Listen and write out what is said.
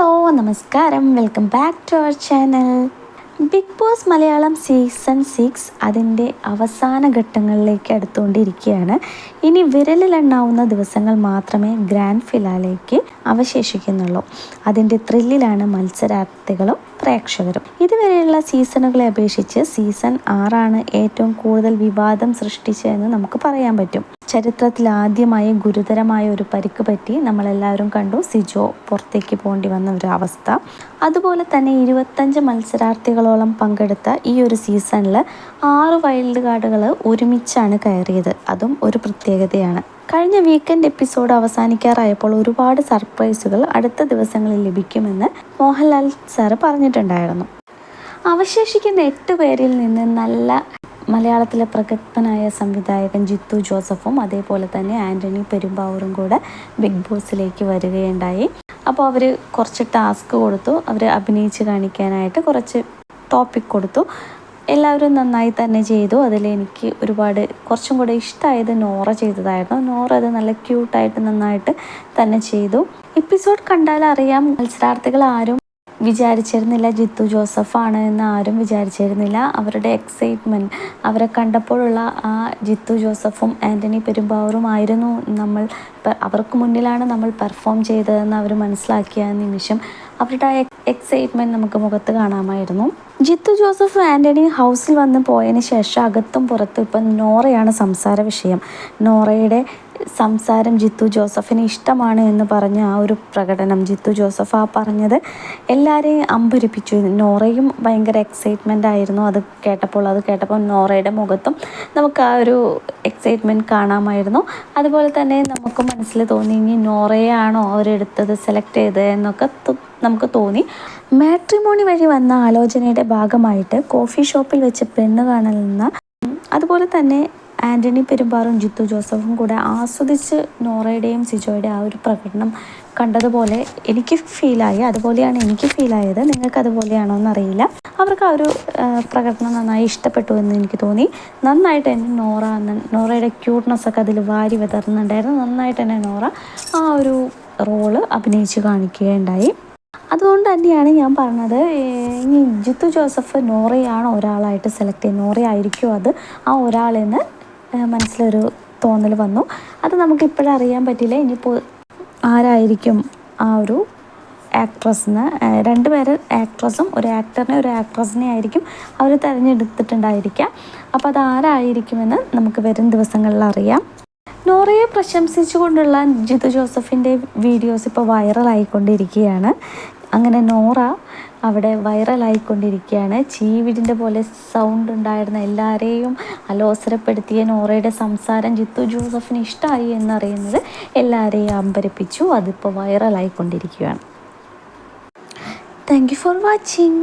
നമസ്കാരം. Welcome back to our channel Big Boss Malayalam season six അതിന്റെ അവസാന ഘട്ടങ്ങളിലേക്ക് അടുത്തുകൊണ്ടിരിക്കുകയാണ്. ഇനി വിരലിലെണ്ണാവുന്ന ദിവസങ്ങൾ മാത്രമേ ഗ്രാൻഡ് ഫിലാലേക്ക് അവശേഷിക്കുന്നുള്ളൂ. അതിന്റെ ത്രില്ലിലാണ് മത്സരാർത്ഥികളും പ്രേക്ഷകരും. ഇതുവരെയുള്ള സീസണുകളെ അപേക്ഷിച്ച് സീസൺ ആറാണ് ഏറ്റവും കൂടുതൽ വിവാദം സൃഷ്ടിച്ചതെന്ന് നമുക്ക് പറയാൻ പറ്റും. ചരിത്രത്തിൽ ആദ്യമായി ഗുരുതരമായ ഒരു പരിക്ക് പറ്റി നമ്മളെല്ലാവരും കണ്ടു. സിജോ പുറത്തേക്ക് പോകേണ്ടി വന്ന ഒരു അവസ്ഥ. അതുപോലെ തന്നെ ഇരുപത്തഞ്ച് മത്സരാർത്ഥികളോളം പങ്കെടുത്ത ഈ ഒരു സീസണിൽ ആറ് വൈൽഡ് കാർഡുകൾ ഒരുമിച്ചാണ് കയറിയത്. അതും ഒരു പ്രത്യേകതയാണ്. കഴിഞ്ഞ വീക്കെൻഡ് എപ്പിസോഡ് അവസാനിക്കാറായപ്പോൾ ഒരുപാട് സർപ്രൈസുകൾ അടുത്ത ദിവസങ്ങളിൽ ലഭിക്കുമെന്ന് മോഹൻലാൽ സാറ് പറഞ്ഞിട്ടുണ്ടായിരുന്നു. അവശേഷിക്കുന്ന എട്ട് പേരിൽ നിന്ന് നല്ല മലയാളത്തിലെ പ്രഗത്ഭനായ സംവിധായകൻ ജിത്തു ജോസഫും അതേപോലെ തന്നെ ആന്റണി പെരുമ്പാവൂരും കൂടെ ബിഗ് ബോസിലേക്ക് വരികയുണ്ടായി. അപ്പോൾ അവർ കുറച്ച് ടാസ്ക് കൊടുത്തു. അവർ അഭിനയിച്ച് കാണിക്കാനായിട്ട് കുറച്ച് ടോപ്പിക് കൊടുത്തു. എല്ലാവരും നന്നായി തന്നെ ചെയ്തു. അതിൽ എനിക്ക് ഒരുപാട് കുറച്ചും കൂടെ ഇഷ്ടമായത് നോറ ചെയ്തതായിരുന്നു. നോറ അത് നല്ല ക്യൂട്ടായിട്ട് നന്നായിട്ട് തന്നെ ചെയ്തു. എപ്പിസോഡ് കണ്ടാൽ അറിയാം. മത്സരാർത്ഥികൾ ആരും വിചാരിച്ചിരുന്നില്ല ജിത്തു ജോസഫാണ് എന്ന് ആരും വിചാരിച്ചിരുന്നില്ല. അവരുടെ എക്സൈറ്റ്മെന്റ് അവരെ കണ്ടപ്പോഴുള്ള ആ ജിത്തു ജോസഫും ആന്റണി പെരുമ്പാവൂറും ആയിരുന്നു നമ്മൾ അവർക്ക് മുന്നിലാണ് നമ്മൾ പെർഫോം ചെയ്തതെന്ന് അവർ മനസ്സിലാക്കിയ നിമിഷം അവരുടെ ആ എക്സൈറ്റ്മെന്റ് നമുക്ക് മുഖത്ത് കാണാമായിരുന്നു. ജിത്തു ജോസഫ് ആന്റണി ഹൗസിൽ വന്ന് പോയതിന് ശേഷം അകത്തും പുറത്തും ഇപ്പം നോറയാണ് സംസാര വിഷയം. നോറയുടെ സംസാരം ജിത്തു ജോസഫിന് ഇഷ്ടമാണ് എന്ന് പറഞ്ഞ ആ ഒരു പ്രകടനം ജിത്തു ജോസഫ് ആ പറഞ്ഞത് എല്ലാവരെയും അമ്പരിപ്പിച്ചു. നോറയും ഭയങ്കര എക്സൈറ്റ്മെന്റ് ആയിരുന്നു. അത് കേട്ടപ്പോൾ അത് കേട്ടപ്പോൾ നോറയുടെ മുഖത്തും നമുക്ക് ആ ഒരു എക്സൈറ്റ്മെന്റ് കാണാമായിരുന്നു. അതുപോലെ തന്നെ നമുക്ക് മനസ്സിൽ തോന്നി ഇനി നോറയാണോ അവരെടുത്തത് സെലക്ട് ചെയ്തത് എന്നൊക്കെ നമുക്ക് തോന്നി. മാട്രിമോണി വഴി വന്ന ആലോചനയുടെ ഭാഗമായിട്ട് കോഫി ഷോപ്പിൽ വെച്ച് പെണ്ണ് കാണുന്ന അതുപോലെ തന്നെ ആന്റണി പെരുമ്പാറും ജിത്തു ജോസഫും കൂടെ ആസ്വദിച്ച് നോറയുടെയും സിജോയുടെയും ആ ഒരു പ്രകടനം കണ്ടതുപോലെ എനിക്ക് ഫീലായി അതുപോലെയാണ് എനിക്ക് ഫീലായത് നിങ്ങൾക്ക് അതുപോലെയാണോ എന്നറിയില്ല. അവർക്ക് ആ ഒരു പ്രകടനം നന്നായി ഇഷ്ടപ്പെട്ടു എന്ന് എനിക്ക് തോന്നി. നന്നായിട്ട് തന്നെ നോറ നോറയുടെ ക്യൂട്ട്നെസ് ഒക്കെ അതിൽ വാരി വിതർന്നുണ്ടായിരുന്നു നന്നായിട്ട് തന്നെ നോറ ആ ഒരു റോൾ അഭിനയിച്ച് കാണിക്കുകയുണ്ടായി. അതുകൊണ്ട് തന്നെയാണ് ഞാൻ പറഞ്ഞത് ഇനി ജിത്തു ജോസഫ് നോറയാണ് ഒരാളായിട്ട് സെലക്ട് ചെയ്യുന്നത് നോറയായിരിക്കും അത് ആ ഒരാളെന്ന് മനസ്സിലൊരു തോന്നൽ വന്നു. അത് നമുക്ക് ഇപ്പോഴും അറിയാൻ പറ്റില്ല. ഇനിയിപ്പോൾ ആരായിരിക്കും ആ ഒരു ആക്ട്രസ്സിന് രണ്ട് പേര് ആക്ട്രസും ഒരു ആക്ടറിനെ ഒരു ആക്ട്രസിനെ ആയിരിക്കും അവർ തിരഞ്ഞെടുത്തിട്ടുണ്ടായിരിക്കുക അപ്പോൾ അത് ആരായിരിക്കുമെന്ന് നമുക്ക് വരും ദിവസങ്ങളിൽ അറിയാം. നോറയെ പ്രശംസിച്ചുകൊണ്ടുള്ള ജിതു ജോസഫിന്റെ വീഡിയോസ് ഇപ്പോൾ വൈറലായിക്കൊണ്ടിരിക്കുകയാണ് അങ്ങനെ നോറ അവിടെ വൈറലായിക്കൊണ്ടിരിക്കുകയാണ്. ചീവിടിന്റെ പോലെ സൗണ്ട് ഉണ്ടായിരുന്ന എല്ലാവരെയും അലോസരപ്പെടുത്തിയ നോറയുടെ സംസാരം ജിത്തു ജോസഫിന് ഇഷ്ടമായി എന്നറിയുന്നത് എല്ലാവരെയും അമ്പരപ്പിച്ചു. അതിപ്പോൾ വൈറലായിക്കൊണ്ടിരിക്കുകയാണ്. Thank you for watching